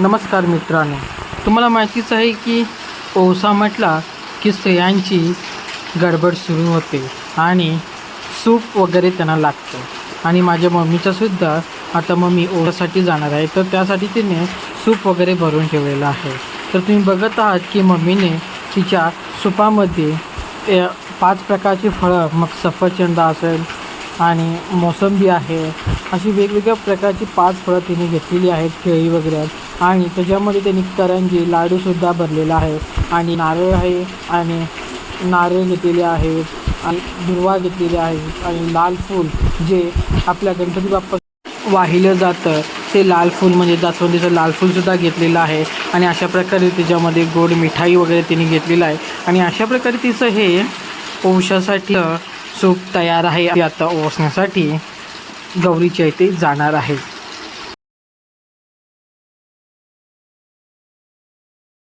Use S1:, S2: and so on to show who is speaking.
S1: नमस्कार मित्रांनो. तुम्हाला माहितीच आहे की ओसा म्हटला की स्त्रियांची गडबड सुरू होते आणि सूप वगैरे त्यांना लागतं. आणि माझ्या मम्मीचंसुद्धा आता मम्मी ओसासाठी जाणार आहे तर त्यासाठी तिने सूप वगैरे भरून ठेवलेलं आहे. तर तुम्ही बघत आहात की मम्मीने तिच्या सुपामध्ये ए, पाच प्रकारची फळं मग सफरचंद असेल आणि मोसंबी आहे अशी वेगवेगळ्या प्रकारची पाच फळं तिने घेतलेली आहेत केळी वगैरे आणि त्याच्यामध्ये त्यांनी करंजी लाडूसुद्धा भरलेला आहे. आणि नारळ आहे आणि नारळ घेतलेले आहेत आणि दुर्वा घेतलेले आहेत आणि लाल फूल जे आपल्या गणपती बाप्पा वाहिलं जातं ते लाल फूल म्हणजे जास्वंदीचं लाल फूलसुद्धा घेतलेलं आहे. आणि अशा प्रकारे त्याच्यामध्ये गोड मिठाई वगैरे तिने घेतलेलं आहे. आणि अशा प्रकारे तिचं हे औषधासाठी सूप तयार आहे. आता ओसण्यासाठी गौरीच्या इथे जाणार आहे.